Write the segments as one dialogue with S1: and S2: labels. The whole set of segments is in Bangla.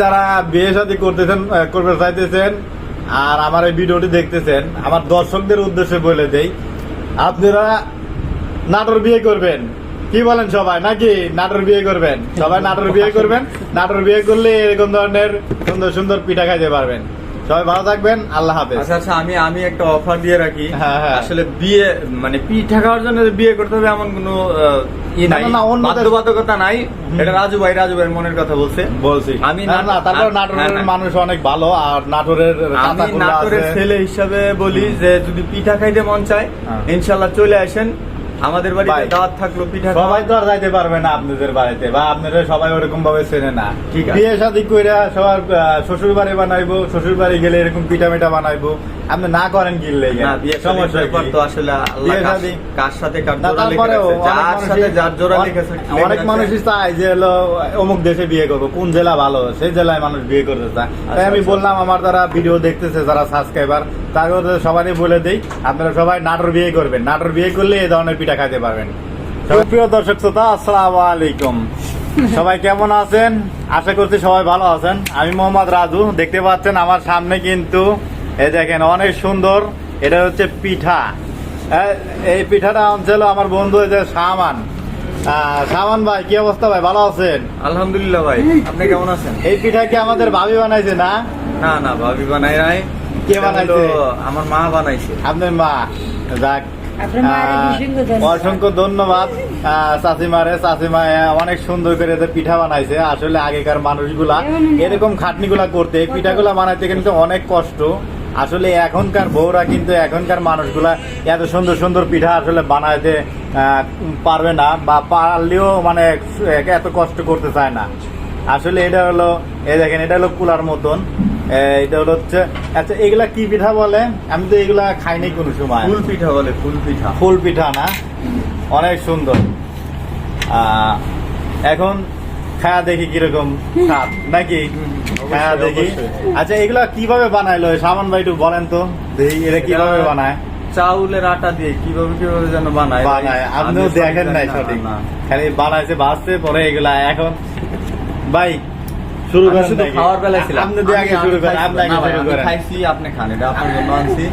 S1: যারা বিয়ে শাদী করতেছেন করবে চাইতেছেন আর আমার এই ভিডিওটি দেখতেছেন, আমার দর্শকদের উদ্দেশ্যে বলে দেই, আপনারা নাটোর বিয়ে করবেন। কি বলেন সবাই? নাকি নাটোর বিয়ে করবেন? সবাই নাটোর বিয়ে করবেন? নাটোর বিয়ে করলে এরকম ধরনের সুন্দর সুন্দর পিঠা খাইতে পারবেন। সবাই ভালো থাকবেন আল্লাহ হাফেজ।
S2: আচ্ছা আচ্ছা আমি আমি একটা অফার দিয়ে রাখি।
S1: হ্যাঁ, হ্যাঁ।
S2: আসলে বিয়ে মানে পিঠা খাওয়ার জন্য বিয়ে করতে হবে এমন কোনো ই নাই।
S1: না, না, অন্যদের-
S2: বাধ্যবাধকতা নাই। এটা রাজু ভাই রাজু ভাইয়ের মনের কথা বলছে।
S1: বলছি।
S2: আমি
S1: না তারপর নাটোরের। মানুষ অনেক ভালো আর নাটোরের
S2: আমি নাটোরের ছেলে হিসাবে বলি যে যদি পিঠা খাইতে মন চায়
S1: হ্যাঁ।
S2: ইনশাল্লাহ চলে আসেন। আমাদের বাড়িতে দাওয়াত থাকল পিঠা
S1: সবাই তো আর যাইতে পারবে না আপনাদের বাড়িতে বা আপনারা সবাই ওরকম ভাবে চেনে না।
S2: ঠিক আছে।
S1: বিয়ে শাদী কইরা সবার শ্বশুর বাড়ি বানাইবো শ্বশুর বাড়ি গেলে এরকম পিঠা মিঠা বানাইবো। আপনি না করেন কিনলে
S2: না বিয়ে
S1: সমস্যা
S2: ব্যাপার
S1: কি?
S2: তো আসলে আল্লাহ কার- সাথে কার জোড়া লিখে
S1: অনেক
S2: যার সাথে যার জোড়া
S1: অনেক- অনেক মানুষই চায় যে হলো অমুক দেশে বিয়ে করব কোন জেলা ভালো সেই জেলায় মানুষ বিয়ে করতে চায়। তাই আমি
S2: আচ্ছা।
S1: বললাম আমার যারা ভিডিও দেখতেছে যারা সাবস্ক্রাইবার তাদের সবাই বলে দেই আপনারা সবাই নাটোর বিয়ে করবেন। নাটোর বিয়ে করলে এই ধরনের পিঠা খাইতে পারবেন। প্রিয় দর্শক শ্রোতা আসসালামু আলাইকুম। সবাই কেমন আছেন? আশা করছি সবাই ভালো আছেন। আমি মোহাম্মদ রাজু দেখতে পাচ্ছেন আমার সামনে কিন্তু এই দেখেন অনেক সুন্দর। এটা হচ্ছে পিঠা। এই পিঠাটা আনছিল আমার বন্ধু এই যে সামান। সামান ভাই কি অবস্থা ভাই? ভালো আছেন?
S2: আলহামদুলিল্লাহ ভাই আপনি কেমন আছেন?
S1: এই পিঠা কি আমাদের ভাবি বানাইছে না?
S2: না না ভাবি বানাই নাই।
S1: কে বানাইছে?
S2: আমার মা বানাইছে।
S1: আপনার মা? যাক। আহ,
S3: অসংখ্য ধন্যবাদ।
S1: চাচিমারে চাচিমা অনেক সুন্দর করে এদের পিঠা বানাইছে। আসলে আগেকার মানুষগুলা এরকম খাটনিগুলা করতে পিঠাগুলা বানাইতে কিন্তু অনেক কষ্ট। আসলে এখনকার বউরা কিন্তু এখনকার মানুষগুলা এত সুন্দর সুন্দর পিঠা আসলে বানাইতে পারবে না বা পারলেও মানে এত কষ্ট করতে চায় না। আসলে এটা হলো এই দেখেন এটা হলো কুলার মতন। এটা হলো হচ্ছে আচ্ছা এগুলা কি পিঠা বলে? আমি তো এগুলা খাইনি কোনো সময়।
S2: ফুল পিঠা বলে ফুল পিঠা।
S1: ফুল পিঠা না? অনেক সুন্দর। এখন খায়া দেখি কীরকম স্বাদ নাকি? খায়া দেখি। আচ্ছা এগুলা কীভাবে বানাইলো সামান ভাই একটু বলেন তো। দেখি এটা কীভাবে বানায়?
S2: চাউলের আটা দিয়ে কীভাবে কীভাবে যেন বানায়
S1: বানায়। আপনিও দেখেন নাই সঠিক।
S2: না।
S1: খালি বানাইছে বাঁচতে পরে এগুলা এখন ভাই শুরু করেন
S2: শুধু খাওয়ার বেলায় ছিলাম।
S1: আপনি দিয়ে আগে শুরু করেন আপনি আগে শুরু করেন।
S2: খাইছি আপনি খান এটা আপনার জন্য আনছি।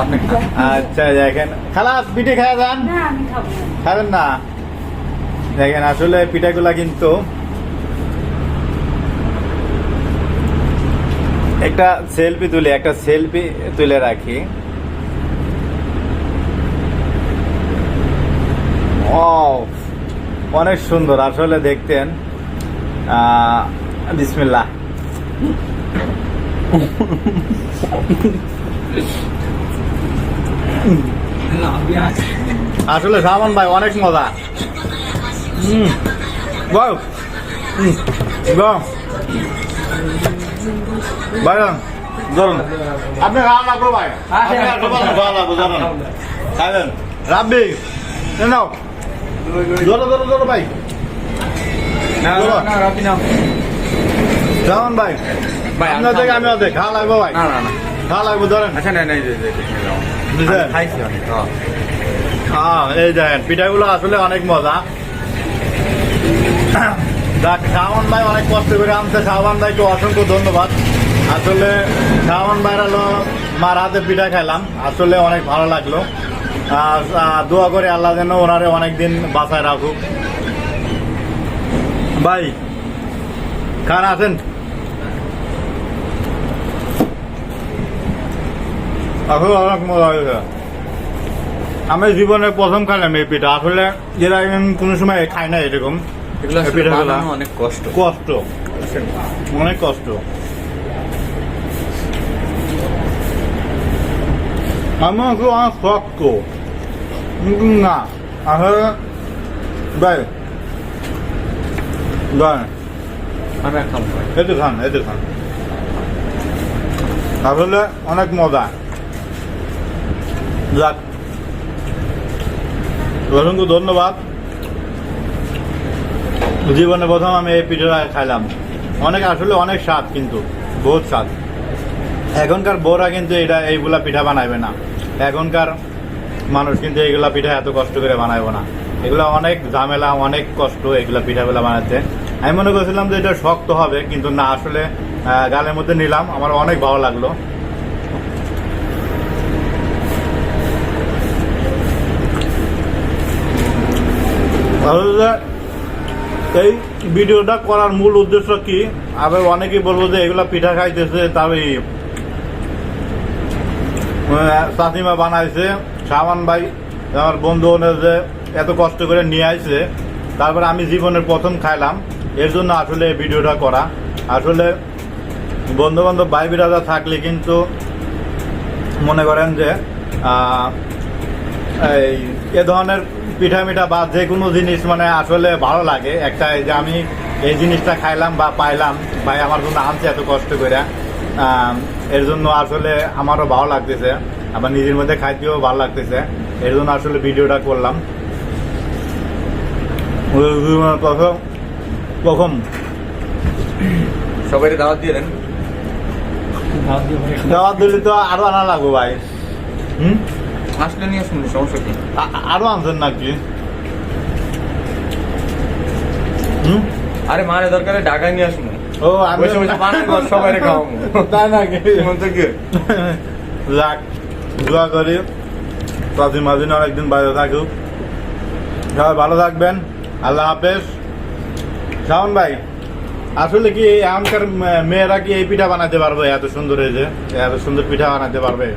S2: আপনি খান।
S1: আচ্ছা দেখেন। খালাস পিঠে খাওয়া যান।
S3: না আমি খাব না।
S1: খাবেন না। দেখেন আসলে পিঠাগুলা কিন্তু একটা সেলফি তুলে একটা সেলফি তুলে রাখি। অনেক সুন্দর আসলে দেখতেন আহ, বিসমিল্লাহ। আসলে সামান ভাই অনেক মজা। হুম বাহ। ভাই ধরুন। আপনি খাওয়া লাগবো ভাই। বানান, খাওয়া লাগবো ধরুন। খাবেন রাব্বি নাও। ধরো ধরো ধরো ভাই। ভাই।
S2: আমি
S1: আপনার থেকে আমি অর্ধেক খাওয়া লাগবো ভাই।
S2: না
S1: লাগবো ধরেন।
S2: হ্যাঁ।
S1: হ্যাঁ এই দেখেন পিঠাগুলো আসলে অনেক মজা। শাহমান ভাই অনেক কষ্ট করে আনছে। শাহমান ভাইকে অসংখ্য ধন্যবাদ। আসলে শাহমান ভাইয়ের হলো মার হাতে পিঠা খেলাম। আসলে অনেক ভালো লাগল। দোয়া করে আল্লাহ যেন ওনারে অনেক দিন বাসায় রাখুক। ভাই খান আছেন? আমি জীবনে প্রথম খাইলাম এই পিঠা। আসলে এর কোনো সময় খাই না এরকম।
S2: এগুলো বানানো অনেক কষ্ট।
S1: কষ্ট। অনেক কষ্ট। আমার অনেক শক্ত কিন্তু না। আসলে ভাই ভাই। এতে খান এতে খান। আসলে অনেক মজা। যাক। অসংখ্য ধন্যবাদ। জীবনে প্রথম আমি এই পিঠাটা খাইলাম। অনেক আসলে অনেক স্বাদ কিন্তু, বহুত স্বাদ। এখনকার বউরা কিন্তু এটা এইগুলা পিঠা বানাইবে না। এখনকার মানুষ কিন্তু এইগুলা পিঠা এত কষ্ট করে বানাইবো না। এগুলা অনেক ঝামেলা, অনেক কষ্ট এগুলা পিঠাগুলা বানাতে। আমি মনে করছিলাম যে এটা শক্ত হবে, কিন্তু না, আসলে গালের মধ্যে নিলাম, আমার অনেক ভালো লাগল। এই ভিডিওটা করার মূল উদ্দেশ্য কি? আবার অনেকেই বলব যে এগুলা পিঠা খাইতেছে তবে চাষিমা বানাইছে। সামান ভাই, আমার বন্ধু যে এত কষ্ট করে নিয়ে আইছে, তারপরে আমি জীবনের প্রথম খাইলাম। এর জন্য আসলে এই ভিডিওটা করা। আসলে বন্ধু বান্ধব ভাই বিরাজা থাকলে কিন্তু মনে করেন যে এই এ ধরনের পিঠা মিঠা বা যে কোনো জিনিস মানে আসলে ভালো লাগে। একটা এই যে আমি এই জিনিসটা খাইলাম বা পাইলাম ভাই আমার জন্য আনছে এত কষ্ট করে। এর জন্য আসলে আমারও ভালো লাগতেছে। আবার নিজের মধ্যে খাইতেও ভালো লাগতেছে। এর জন্য আসলে ভিডিওটা করলাম। প্রথম
S2: সবাই দাওয়াত দিয়ে দেন।
S1: দেওয়ার দিলে তো আরও আনা লাগবো ভাই। হুম?
S2: আসলে নিয়ে শুনুন সমস্যা কি?
S1: আরও আনছেন নাকি? হুম?
S2: আরে মারে দরকারে ঢাকায় নিয়ে আসুন।
S1: ও আমি
S2: সবাইরে খাওয়াবো।
S1: তাই নাকি?
S2: মন থেকে
S1: যাক দোয়া করি। অনেকদিন বাইরে থাকুক। সবাই ভালো থাকবেন। আল্লাহ হাফেজ। শাওন ভাই আসলে কি এখনকার মেয়েরা কি এই পিঠা বানাতে পারবে? এত সুন্দর হয়েছে এত সুন্দর পিঠা বানাতে পারবে।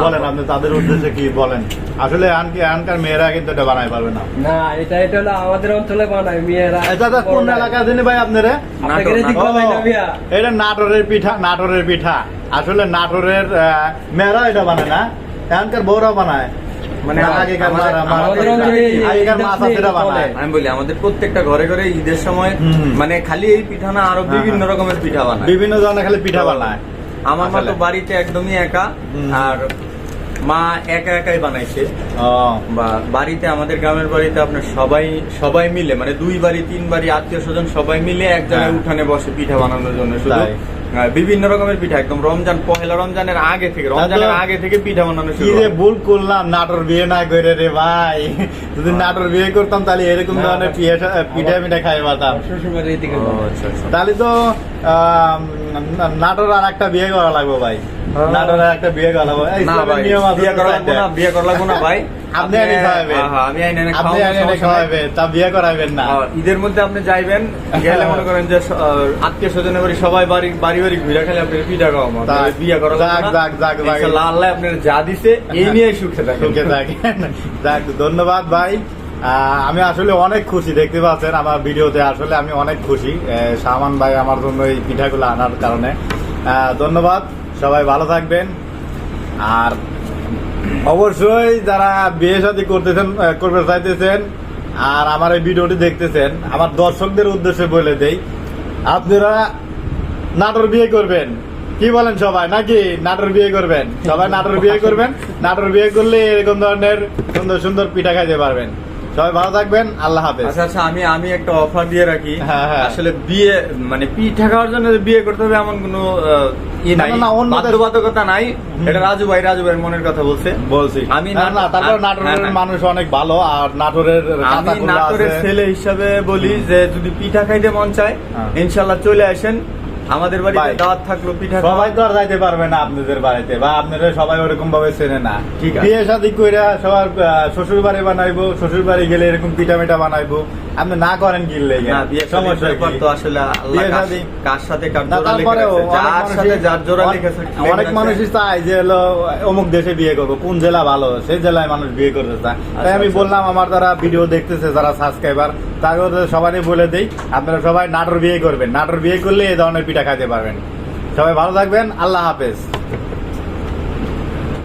S1: বলেন আপনি তাদের উদ্দেশ্যে কি বলেন? আসলে এখনকি- এখনকার মেয়েরা কিন্তু এটা বানাই পারবে না।
S3: না এটা এটা হলো আমাদের অঞ্চলে বানায় মেয়েরা।
S1: এটা তো কোন এলাকা জানি ভাই আপনারা?
S3: আপনাদের
S2: নাটোর,
S3: এদিক
S1: ও,
S3: বানায় না মিয়া।
S1: এটা নাটোরের পিঠা নাটোরের পিঠা। আসলে নাটোরের মেয়েরা এটা বানায় না এখনকার বউরা বানায়।
S2: মানে
S1: না, আগেকার
S2: আমাদের-
S1: মারা- মারা-
S3: আমাদের অঞ্চলে এই-
S1: আগেকার
S3: এই
S1: মাছ আছে বানায়।
S2: আমি বলি আমাদের প্রত্যেকটা ঘরে ঘরে ঈদের সময় মানে খালি এই পিঠা না আরও
S1: হ্যাঁ,
S2: বিভিন্ন
S1: হ্যাঁ।
S2: রকমের পিঠা বানায়।
S1: বিভিন্ন ধরনের খালি পিঠা বানায়।
S2: আমার মতো তো বাড়িতে একদমই একা। আর মা একা একাই বানাইছে। বা বাড়িতে আমাদের গ্রামের বাড়িতে আপনার সবাই সবাই মিলে মানে দুই বাড়ি তিন বাড়ি আত্মীয় স্বজন সবাই মিলে এক জায়গায়
S1: হ্যাঁ।
S2: উঠানে বসে পিঠা বানানোর জন্য। শুধু বিভিন্ন রকমের পিঠা একদম রমজান পহেলা রমজানের আগে থেকে রমজানের আগে থেকে পিঠা বানানো শুরু
S1: ভুল করলাম নাটোর বিয়ে না করে রে ভাই। যদি নাটোর বিয়ে করতাম তাহলে এরকম ধরনের পিঠা পিঠা মিঠা খাই পাতাম।
S2: আচ্ছা, আচ্ছা।
S1: তাহলে তো আহ, নাটোর আর একটা বিয়ে করা লাগবে ভাই। একটা বিয়ে করা
S2: না ভাই বিয়ে করা লাগবো না বিয়ে করা লাগবো না ভাই।
S1: আপনি এনে খাওয়াবেন।
S2: হ্যাঁ, হ্যাঁ, আমি আইনে এনে
S1: আপনি এনে খাওয়াবেন তা বিয়ে করাবেন না।
S2: ঈদের মধ্যে আপনি যাইবেন গেলে মনে করেন যে আত্মীয় স্বজনের বাড়ি সবাই বাড়ি বাড়ি বাড়ি ঘুরে খেলে আপনি পিঠা আপনার বিয়ে করা
S1: যাক, যাক, যাক, যাক।
S2: আল্লাহ আপনার যা দিছে এই নিয়ে সুখে থাকেন।
S1: সুখে থাকেন। যাক ধন্যবাদ ভাই। আমি আসলে অনেক খুশি দেখতে পাচ্ছেন আমার ভিডিওতে আসলে আমি অনেক খুশি। সামান ভাই আমার জন্য এই পিঠাগুলো আনার কারণে। ধন্যবাদ। সবাই ভালো থাকবেন। আর অবশ্যই যারা বিয়ে শাদী করতেছেন করতে চাইতেছেন, আর আমার এই ভিডিওটি দেখতেছেন, আমার দর্শকদের উদ্দেশ্যে বলে দেই, আপনারা নাটোর বিয়ে করবেন। কি বলেন সবাই? নাকি নাটোর বিয়ে করবেন? সবাই নাটোর বিয়ে করবেন? নাটোর বিয়ে করলে এরকম ধরনের সুন্দর সুন্দর পিঠা খাইতে পারবেন। সবাই ভালো থাকবেন আল্লাহ হাফেজ।
S2: আচ্ছা আচ্ছা আমি আমি একটা অফার দিয়ে রাখি।
S1: হ্যাঁ, হ্যাঁ।
S2: আসলে বিয়ে মানে পিঠা খাওয়ার জন্য বিয়ে করতে হবে এমন কোনো ই নাই। বাধ্যবাধকতা নাই। এটা রাজু ভাই রাজু ভাইয়ের মনের কথা বলছে।
S1: বলছি।
S2: আমি
S1: না
S2: না-
S1: তারপর নাটোরের
S2: হ্যাঁ।
S1: মানুষ অনেক ভালো আর নাটোরের
S2: আমি নাটোরের ছেলে হিসাবে বলি যে যদি পিঠা খাইতে মন চায়। ইনশাল্লাহ চলে আসেন। আমাদের বাড়িতে দাওয়াত থাকল পিঠা
S1: সবাই তো আর যাইতে পারবে না আপনাদের বাড়িতে বা আপনারা সবাই ওরকম ভাবে চেনে না।
S2: ঠিক আছে।
S1: বিয়ে শাদী কইরা সবার শ্বশুর বাড়ি বানাইবো শ্বশুর বাড়ি গেলে এরকম পিঠা মিঠা বানাইবো। আপনি না করেন কিনলে
S2: না বিয়ে
S1: সমস্যা
S2: ব্যাপার তো আসলে আল্লাহ কার- সাথে কার জোড়া লেখে
S1: অনেক
S2: যার সাথে যার জোড়া লিখেছে
S1: অনেক মানুষই চায় যে হলো অমুক দেশে বিয়ে করব কোন জেলা ভালো সেই জেলায় মানুষ বিয়ে করতে চায়। তাই আমি
S2: আচ্ছা।
S1: বললাম আমার যারা ভিডিও দেখতেছে যারা সাবস্ক্রাইবার তাদের সবাই বলে দেই আপনারা সবাই নাটোর বিয়ে করবেন। নাটোর বিয়ে করলে এই ধরনের পিঠা খাইতে পারবেন। সবাই ভালো থাকবেন আল্লাহ হাফেজ।